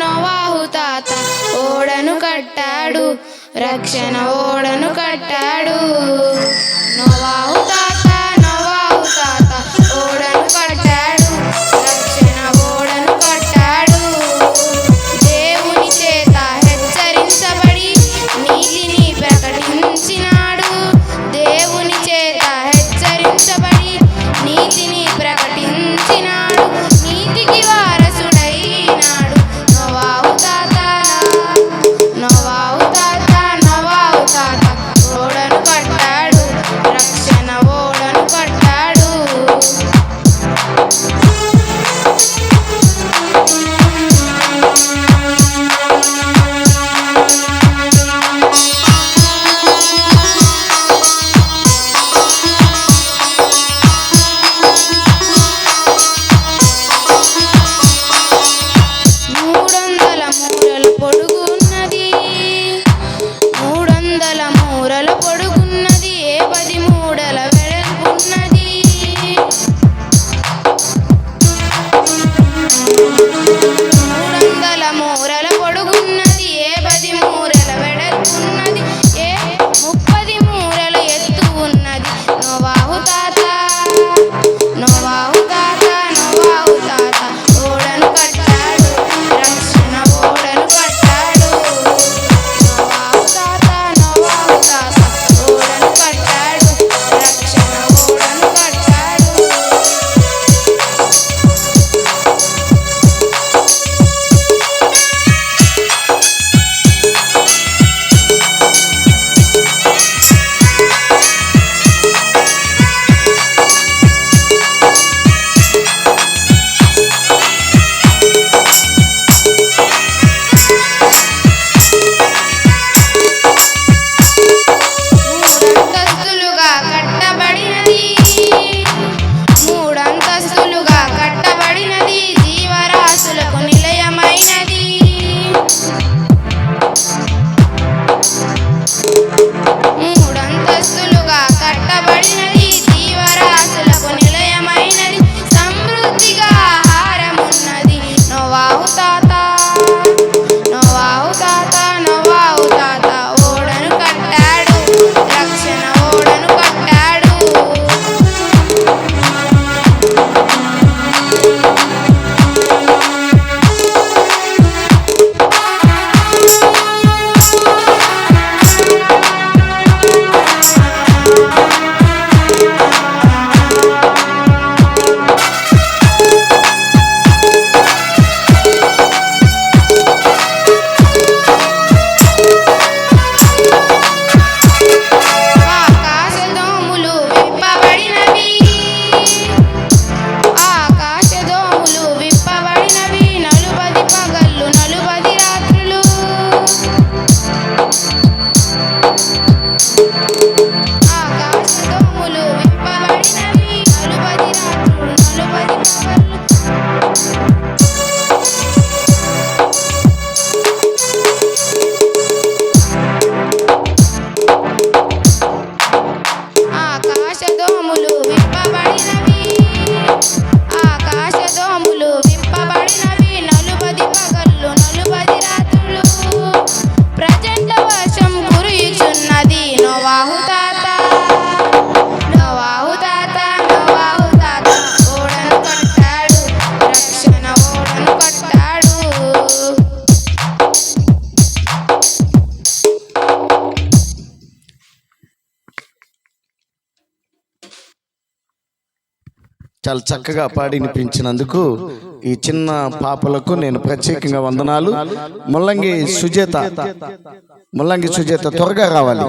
నోవాహు తాత ఓడను కట్టాడు. రక్షణ ఓడను కట్టాడు. మూరల పొడుగున్నది ఏ పది మూడల వెడల్పున్నది? చాలా చక్కగా పాడి వినిపించినందుకు ఈ చిన్న పాపలకు నేను ప్రత్యేకంగా వందనాలు. ముల్లంగి సుజేత ముల్లంగి సుజేత త్వరగా రావాలి.